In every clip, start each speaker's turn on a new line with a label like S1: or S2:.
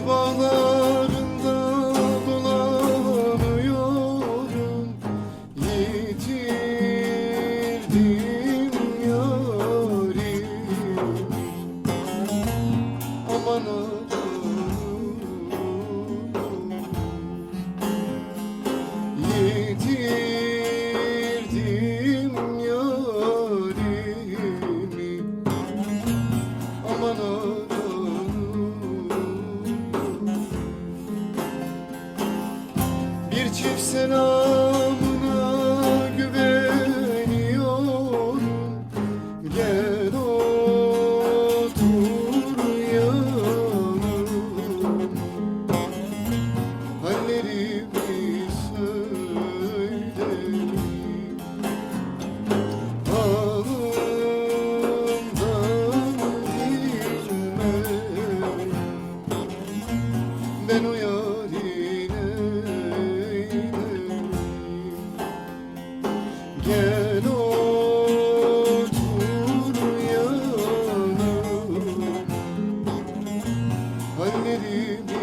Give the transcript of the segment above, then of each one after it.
S1: Gesi Hallerimi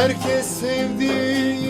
S1: Herkes sevdiğini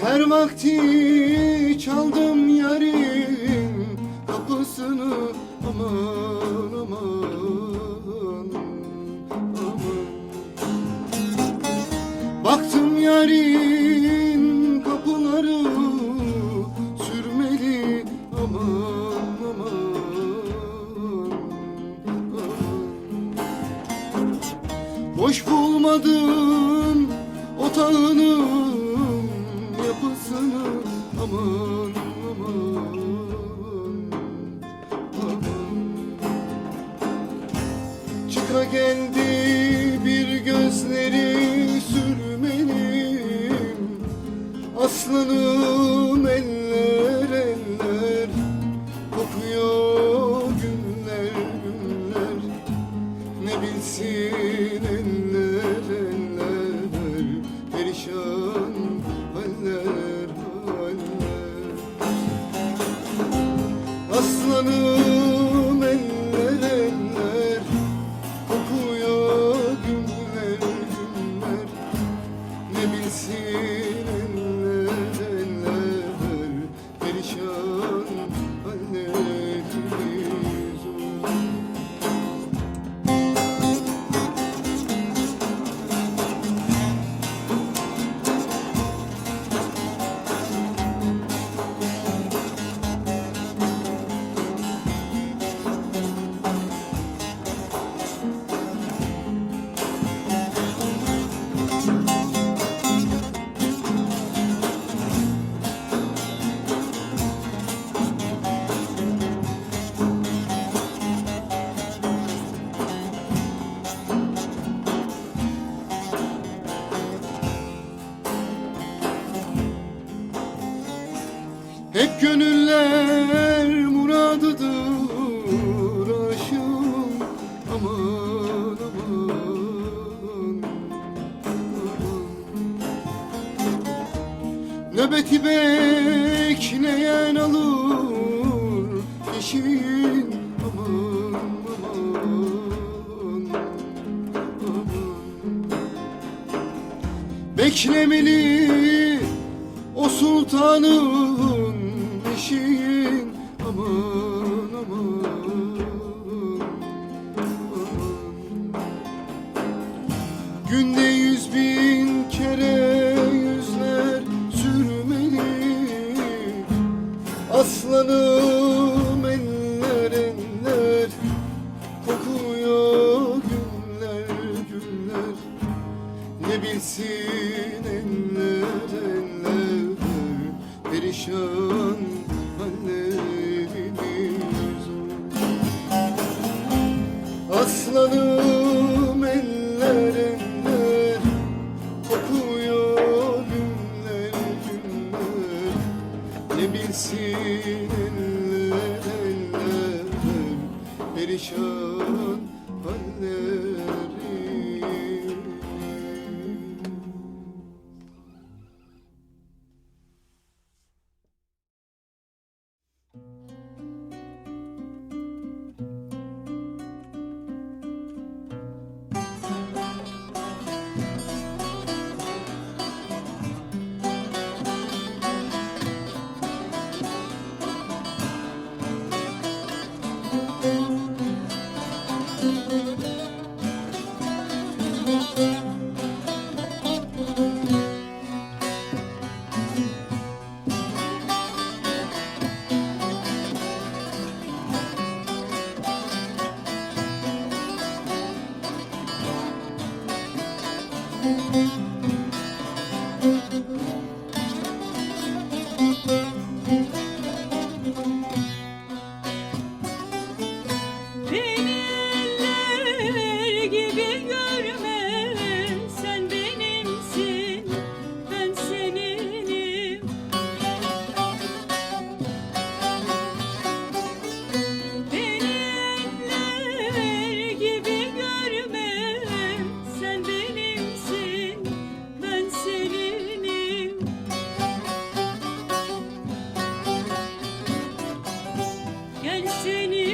S1: Seher vakti çaldım Aslanım eller eller Kokuyor günler günler. Ne bilsin eller eller Perişan haller haller. Aslanım Hep gönüller muradıdır aşığım. Aman aman aman. Nöbeti bekleyen alır peşin aman aman aman. Beklemeli o sultanın eşiğin aman aman. Günde yüz bin kere yüzler sürmeli. Aslanım eller eller. Kokuyor günler günler ne bilsin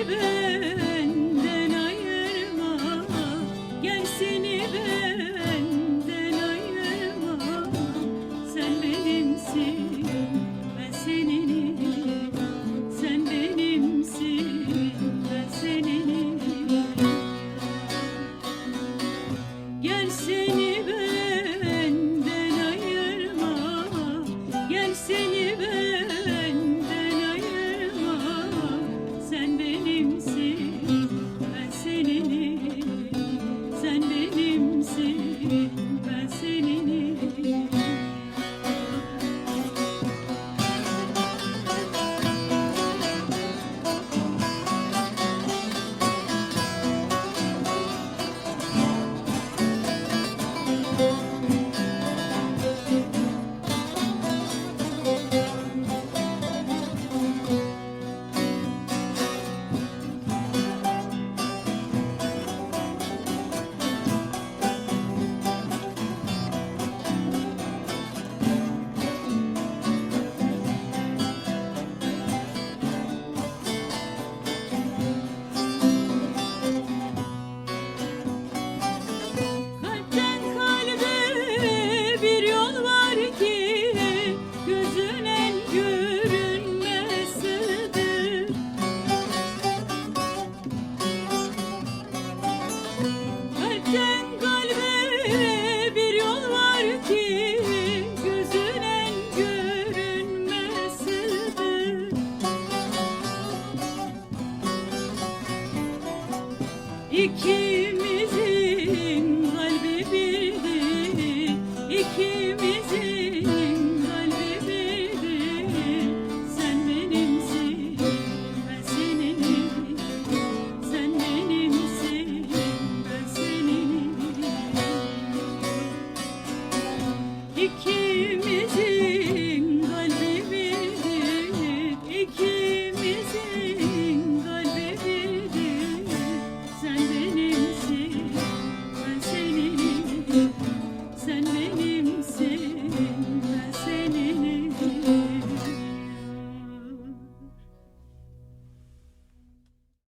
S1: baby. İkimizin kalbi birdi, ikimizin. Sen benimsin, ben seninim. Sen benimsin, ben seninim. İki